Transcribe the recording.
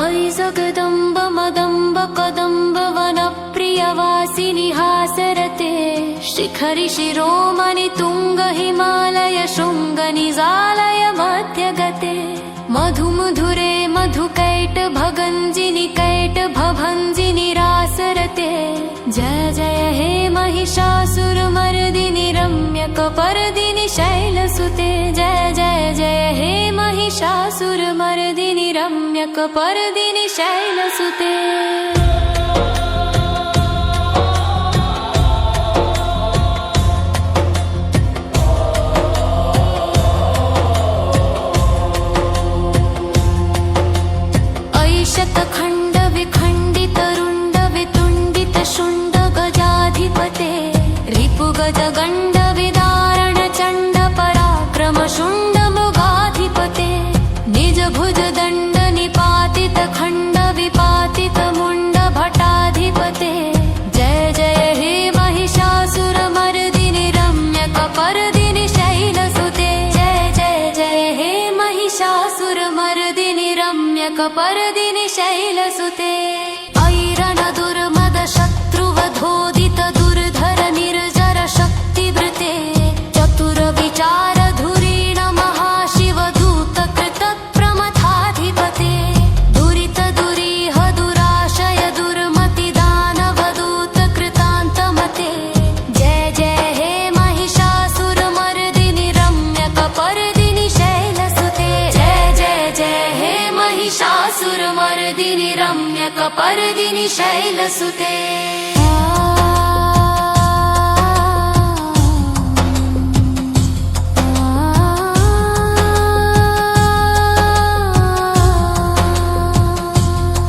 I स मदम्ब कदम्ब वनप्रियवासिनि हासरते शिखरि शिरोमणि तुङ्ग हिमालय शृङ्ग निजालय मध्यगते मधु मधुरे मधुकैट भगञ्जिनिकैट भभञ्जिनि रासरते। जय जय हे महिषासुरमर्दिनि। महिषासुरमर्दिनि रम्यकपर्दिनि शैलसुते भटाधिपते जय जय हे महिषासुरमर्दिनि रम्यकपर्दिनि शैलसुते जय जय जय हे महिषासुरमर्दिनि रम्यकपर्दिनि शैलसुते ऐरण महिषासुरमर्दिनि रम्यकपर्दिनि शैलसुते